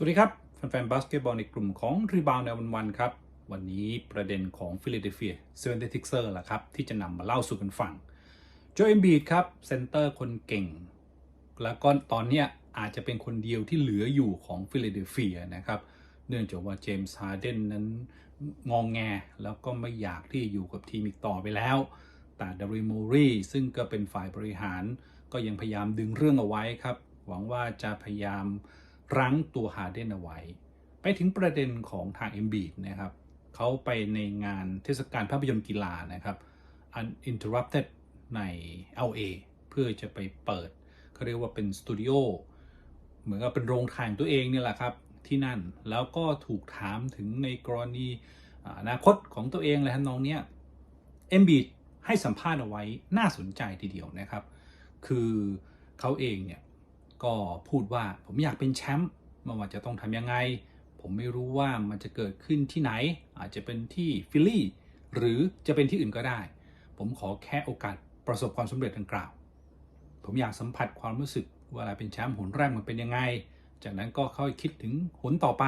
สวัสดีครับ แฟนๆบาสเกตบอลในกลุ่มของรีบาวในวันๆครับ วันนี้ประเด็นของฟิล a เดลเฟียเซเวนติกเซอร์ละครับ ที่จะนำมาเล่าสู่กันฟังโจเอมบีดครับ เซนเตอร์คนเก่ง แล้วก็ตอนเนี้ยอาจจะเป็นคนเดียวที่เหลืออยู่ของฟิล a เดลเฟียนะครับ เนื่องจากว่าเจมส์ฮาร์เดนนั้นงองแง แล้วก็ไม่อยากที่จะอยู่กับทีมอีกต่อไปแล้ว แต่ดาริโมรีซึ่งก็เป็นฝ่ายบริหาร ก็ยังพยายามดึงเรื่องเอาไว้ครับ หวังว่าจะพยายาม รั้งตัวฮาเดนเอาไว้ ไปถึงประเด็นของทางเอ็มบีดนะครับเขาไปในงานเทศกาลภาพยนตร์กีฬานะครับ Uninterrupted ใน LA เพื่อจะไปเปิดเขาเรียกว่าเป็นสตูดิโอเหมือนกับเป็นโรงถ่ายตัวเองเนี่ยแหละครับที่นั่นแล้วก็ถูกถามถึงในกรณีอนาคตของตัวเองอะไรทำนองเนี้ยเอ็มบีดให้สัมภาษณ์เอาไว้น่าสนใจทีเดียวนะครับ คือเขาเองเนี่ย ก็พูดว่าผมอยากเป็นแชมป์ไม่ว่าจะต้องทำยังไง ผมไม่รู้ว่ามันจะเกิดขึ้นที่ไหน อาจจะเป็นที่ฟิลลี่หรือจะเป็นที่อื่นก็ได้ ผมขอแค่โอกาสประสบความสำเร็จดังกล่าว ผมอยากสัมผัสความรู้สึกเวลาเป็นแชมป์หนแรกมันเป็นยังไง จากนั้นก็ค่อยคิดถึงหนต่อไป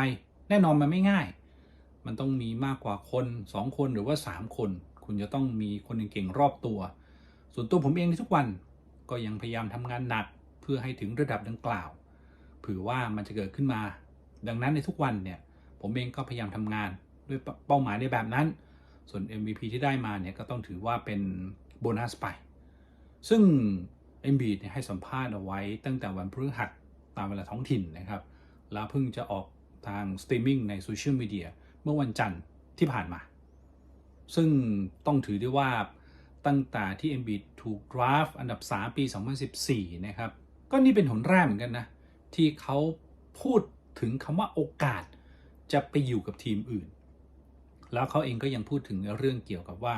แน่นอนมันไม่ง่าย มันต้องมีมากกว่าคน 2 คนหรือว่า 3 คน คุณจะต้องมีคนเก่งๆรอบตัว ส่วนตัวผมเองในทุกวันก็ยังพยายามทำงานหนัก เพื่อให้ถึงระดับดังกล่าว เผื่อว่ามันจะเกิดขึ้นมา ดังนั้นในทุกวันเนี่ยผมเองก็พยายามทำงานด้วยเป้าหมายในแบบนั้น ส่วน MVP ที่ได้มาเนี่ยก็ต้องถือว่าเป็นโบนัสไป ซึ่ง m b เนี่ยให้สัมภาษณ์เอาไว้ตั้งแต่วันพฤหัสตามเวลาท้องถิ่นนะครับ แล้วเพิ่งจะออกทางสตรีมมิ่งในโซเชียลมีเดียเมื่อวันจันทร์ที่ผ่านมา ซึ่งต้องถือได้ว่าตั้งแต่ที่ m b ถูกดราฟอันดับ 3 ปี 2014 นะครับ ก็นี่เป็นหนแรกเหมือนกันนะ ที่เขาพูดถึงคำว่าโอกาสจะไปอยู่กับทีมอื่น แล้วเขาเองก็ยังพูดถึงเรื่องเกี่ยวกับว่า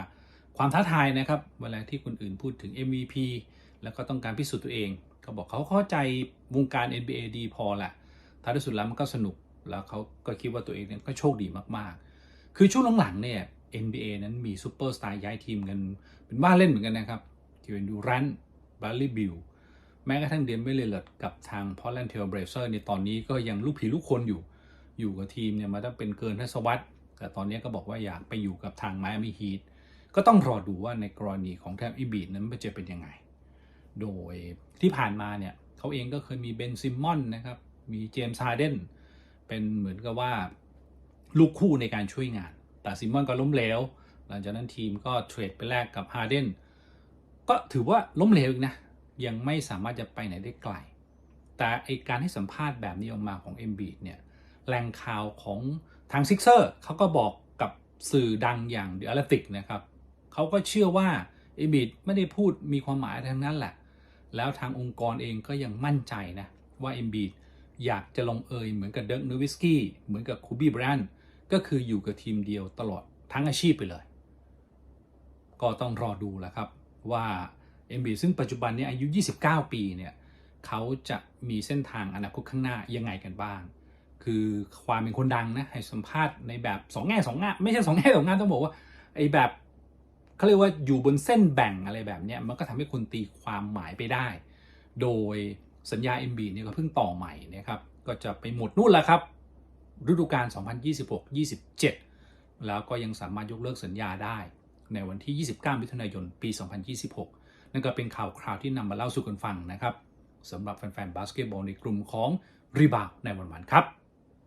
ความท้าทายนะครับ เวลาที่คนอื่นพูดถึง MVP แล้วก็ต้องการพิสูจน์ตัวเองเขาบอกเขาเข้าใจวงการ NBA ดีพอแหละท้ายที่สุดแล้วมันก็สนุก แล้วเขาก็คิดว่าตัวเองเนี่ยก็โชคดีมากๆ คือช่วงหลังๆเนี่ย NBA นั้นมีซูเปอร์สตาร์ย้ายทีมกัน เป็นบ้าเล่นเหมือนกันนะครับทีเวนดูรันบาร์ลีบิล แม้กระทั่งเดนเวลเลอร์กับทางพอ r แลนด์เทลเบรเซอร์ในตอนนี้ก็ยังลูกผีลูกคนอยู่ อยู่กับทีมเนี่ยมาตั้งเป็นเกินทศวรรษแต่ตอนนี้ก็บอกว่าอยากไปอยู่กับทางไมอามี่ฮีทก็ต้องรอดูว่าในกรณีของแทมอีบีดนั้นมันจะเป็นยังไง โดยที่ผ่านมาเนี่ยเขาเองก็เคยมีเบนซิมมอนนะครับ มีเจมส์ฮาร์เดนเป็นเหมือนกับว่าลูกคู่ในการช่วยงาน แต่ซิมมอนก็ล้มเหลว หลังจากนั้นทีมก็เทรดไปแลกกับฮาร์เดนก็ถือว่าล้มเหลวอีกนะ ยังไม่สามารถจะไปไหนได้ไกล แต่ไอการให้สัมภาษณ์แบบนี้ออกมาของ m อ b เนี่ยแหล่งข่าวของทางซิกเซอร์เขาก็บอกกับสื่อดังอย่าง The Athletic นะครับเขาก็เชื่อว่า m อ b ไม่ได้พูดมีความหมายทั้งนั้นแหละ แล้วทางองค์กรเองก็ยังมั่นใจนะว่า m อ b อยากจะลงเอยเหมือนกับเดิร์กนูวิสกี้เหมือนกับคูบี้แบรนด์ก็คืออยู่กับทีมเดียวตลอดทั้งอาชีพไปเลย ก็ต้องรอดูแหละครับว่า m อ b ซึ่งปัจจุบันนี้อายุ 29 ปีเนี่ยเขาจะมีเส้นทางอนาคตข้างหน้ายังไงกันบ้าง คือความเป็นคนดังนะให้สัมภาษณ์ในแบบสองแง่สองงามไม่ใช่สองแง่สองงามต้องบอกว่าไอ้แบบเขาเรียกว่าอยู่บนเส้นแบ่งอะไรแบบเนี้ยมันก็ทำให้คนตีความหมายไปได้ โดยสัญญา MB เนี่ยก็เพิ่งต่อใหม่นะครับก็จะไปหมดนู่นแหละครับ ฤดูกาล 2026-27 แล้วก็ยังสามารถยกเลิกสัญญาได้ในวันที่ 29 มิถุนายน ปี 2026 นั่นก็เป็นข่าวคราวที่นำมาเล่าสู่กันฟังนะครับสำหรับแฟนๆบาสเกตบอลในกลุ่มของรีบาวในวันๆครับ